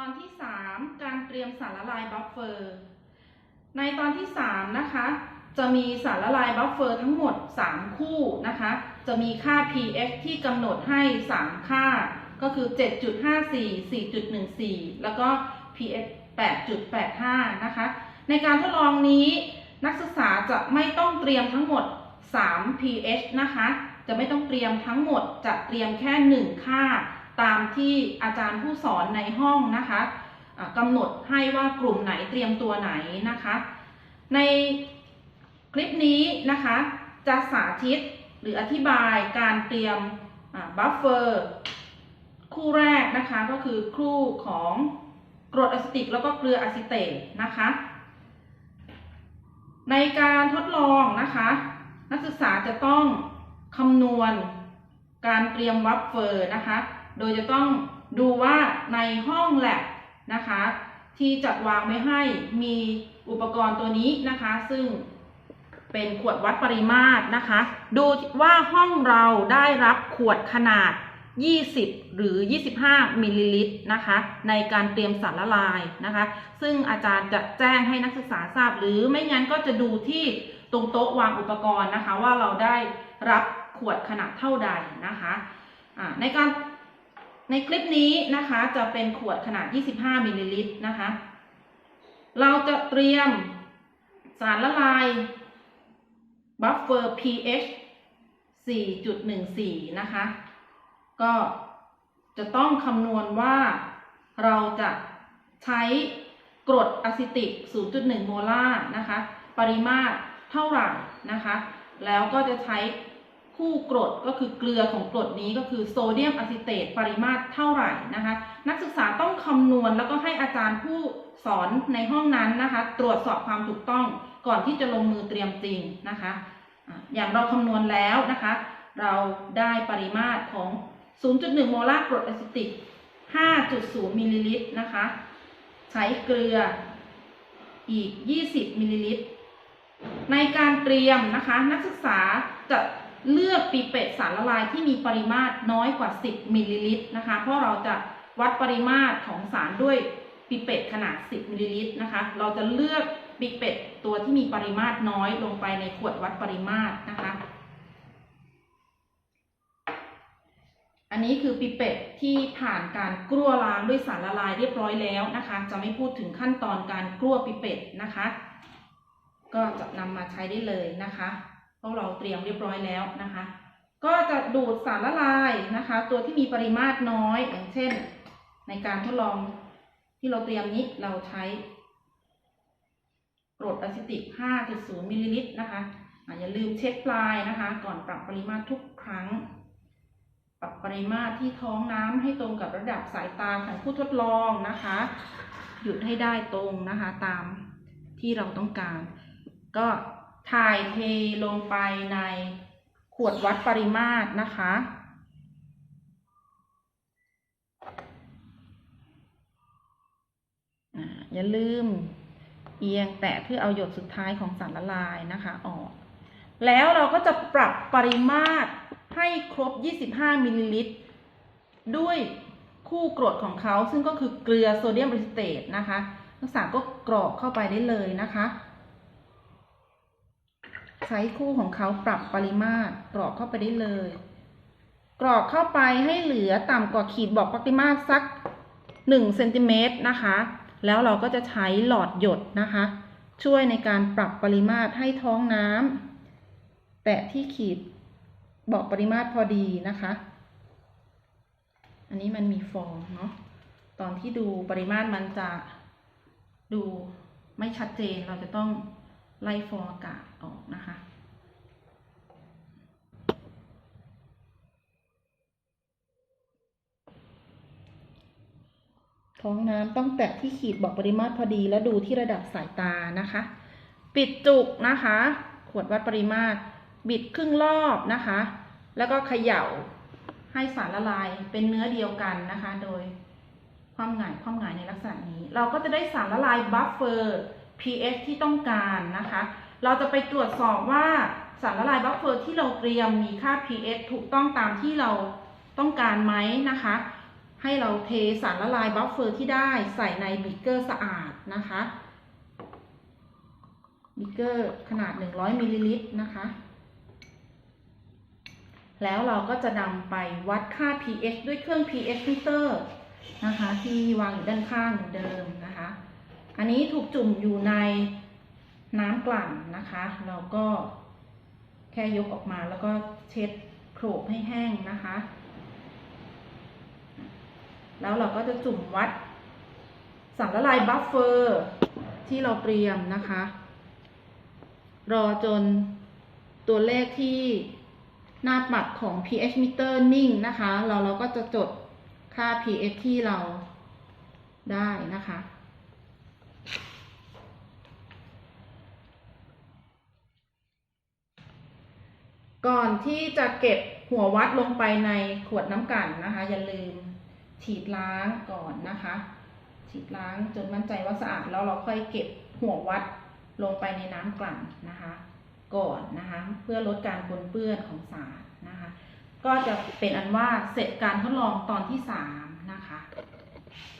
อนที่ 3 การเตรียมสารละลายบัฟเฟอร์ ในตอนที่ 3 นะคะ จะมีสารละลายบัฟเฟอร์ทั้งหมด 3 คู่นะคะ จะมีค่า pH ที่กำหนดให้ 3 ค่า ก็คือ 7.54 4.14 แล้วก็ pH 8.85 นะคะ ในการทดลองนี้นักศึกษาจะไม่ต้องเตรียมทั้งหมด 3 pH นะคะ จะไม่ต้องเตรียมทั้งหมด จะเตรียมแค่ 1 ค่า ตามที่อาจารย์ผู้สอนในห้องนะคะกำหนดให้ว่ากลุ่มไหนเตรียมตัวไหนนะคะ ในคลิปนี้นะคะจะสาธิตหรืออธิบายการเตรียมบัฟเฟอร์คู่แรกนะคะก็คือคู่ของกรดอะซิติกแล้วก็เกลืออะซิเตตนะคะ ในการทดลองนะคะ นักศึกษาจะต้องคำนวณการเตรียมบัฟเฟอร์นะคะ โดยจะต้องดูว่าในห้องแลบนะคะ ที่จัดวางไว้ให้มีอุปกรณ์ตัวนี้นะคะ ซึ่งเป็นขวดวัดปริมาตรนะคะ ดูว่าห้องเราได้รับขวดขนาด 20 หรือ 25 มิลลิลิตรนะคะ ในการเตรียมสารละลายนะคะ ซึ่งอาจารย์จะแจ้งให้นักศึกษาทราบ หรือไม่งั้นก็จะดูที่ตรงโต๊ะวางอุปกรณ์นะคะ ว่าเราได้รับขวดขนาดเท่าใดนะคะในการ ในคลิปนี้นะคะจะเป็นขวดขนาด 25มิลลิลิตรนะคะ เราจะเตรียมสารละลายบัฟเฟอร์ pH 4.14 นะคะ ก็จะต้องคำนวณว่าเราจะใช้กรดอะซิติก 0.1 โมลาร์นะคะ ปริมาตรเท่าไหร่นะคะ แล้วก็จะใช้ คู่กรดก็คือเกลือของกรดนี้ก็คือโซเดียมอะซิเตตปริมาตรเท่าไหร่นะคะ นักศึกษาต้องคำนวณแล้วก็ให้อาจารย์ผู้สอนในห้องนั้นนะคะ ตรวจสอบความถูกต้องก่อนที่จะลงมือเตรียมจริงนะคะ อย่างเราคำนวณแล้วนะคะ เราได้ปริมาตรของ 0.1 โมลาร์กรดอะซิติก 5.0 มิลลิลิตรนะคะ ใช้เกลืออีก 20 มิลลิลิตรในการเตรียมนะคะ นักศึกษาจะ เลือกปีเป็ดสารละลายที่มีปริมาตรน้อยกว่า 10มิลลิลิตรนะคะ เพราะเราจะวัดปริมาตรของสารด้วยปีเป็ดขนาด 10มิลลิลิตรนะคะ เราจะเลือกปีเป็ดตัวที่มีปริมาตรน้อยลงไปในขวดวัดปริมาตรนะคะ อันนี้คือปิเป็ดที่ผ่านการกลั้วล้างด้วยสารละลายเรียบร้อยแล้วนะคะ จะไม่พูดถึงขั้นตอนการกลั้วปิเป็ดนะคะ ก็จะนำมาใช้ได้เลยนะคะ เพราะเราเตรียมเรียบร้อยแล้วนะคะ ก็จะดูดสารละลายนะคะ ตัวที่มีปริมาตรน้อย อย่างเช่น ในการทดลองที่เราเตรียมนี้เราใช้กรดอะซิติก 5.0 มิลลิลิตรนะคะอะอย่าลืมเช็คปลายนะคะ ก่อนปรับปริมาตรทุกครั้ง ปรับปริมาตรที่ท้องน้ำให้ตรงกับระดับสายตาของผู้ทดลองนะคะ หยุดให้ได้ตรงนะคะตามที่เราต้องการ ก็ ถ่ายเทลงไปในขวดวัดปริมาตรนะคะ อย่าลืมเอียงแตะเพื่อเอาหยดสุดท้ายของสารละลายนะคะออก แล้วเราก็จะปรับปริมาตรให้ครบ 25 มิลลิลิตร ด้วยคู่กรดของเขาซึ่งก็คือเกลือโซเดียมอะซิเตตนะคะนักศึกษาก็กรอกเข้าไปได้เลยนะคะ ใช้คู่ของเขาปรับปริมาตรกรอกเข้าไปได้เลย กรอกเข้าไปให้เหลือต่ำกว่าขีดบอกปริมาตรสัก1เซนติเมตรนะคะ แล้วเราก็จะใช้หลอดหยดนะคะ ช่วยในการปรับปริมาตรให้ท้องน้ำแตะที่ขีดบอกปริมาตรพอดีนะคะ อันนี้มันมีฟองเนาะ ตอนที่ดูปริมาตรมันจะดูไม่ชัดเจนเราจะต้อง ไล่ฟองอากาศออกนะคะ ท้องน้ำต้องแตะที่ขีดบอกปริมาตรพอดีแล้วดูที่ระดับสายตานะคะ ปิดจุกนะคะ ขวดวัดปริมาตร บิดครึ่งรอบนะคะ แล้วก็เขย่าให้สารละลายเป็นเนื้อเดียวกันนะคะ โดยความหงายความหงายในลักษณะนี้ เราก็จะได้สารละลายบัฟเฟอร์ pH ที่ต้องการนะคะ เราจะไปตรวจสอบว่าสารละลายบัฟเฟอร์ที่เราเตรียมมีค่า pH ถูกต้องตามที่เราต้องการไหมนะคะ ให้เราเทสารละลายบัฟเฟอร์ที่ได้ใส่ในบิกเกอร์สะอาดนะคะบิกเกอร์ขนาด 100มิลลิลิตรนะคะ แล้วเราก็จะนำไปวัดค่า pH ด้วยเครื่อง pH meter นะคะ ที่วางอยู่ด้านข้างเหมือนเดิมนะคะ อันนี้ถูกจุ่มอยู่ในน้ำกลั่นนะคะเราก็แค่ยกออกมาแล้วก็เช็ดโขลกให้แห้งนะคะ แล้วเราก็จะจุ่มวัดสารละลายบัฟเฟอร์ที่เราเตรียมนะคะ รอจนตัวเลขที่หน้าปัดของ pH meter นิ่งนะคะ เราเราก็จะจดค่า pH ที่เราได้นะคะ ก่อนที่จะเก็บหัววัดลงไปในขวดน้ำกลั่นนะคะ อย่าลืมฉีดล้างก่อนนะคะ ฉีดล้างจนมั่นใจว่าสะอาดแล้วเราค่อยเก็บหัววัดลงไปในน้ำกลั่นนะคะ ก่อนนะคะ เพื่อลดการปนเปื้อนของสารนะคะ ก็จะเป็นอันว่าเสร็จการทดลองตอนที่สาม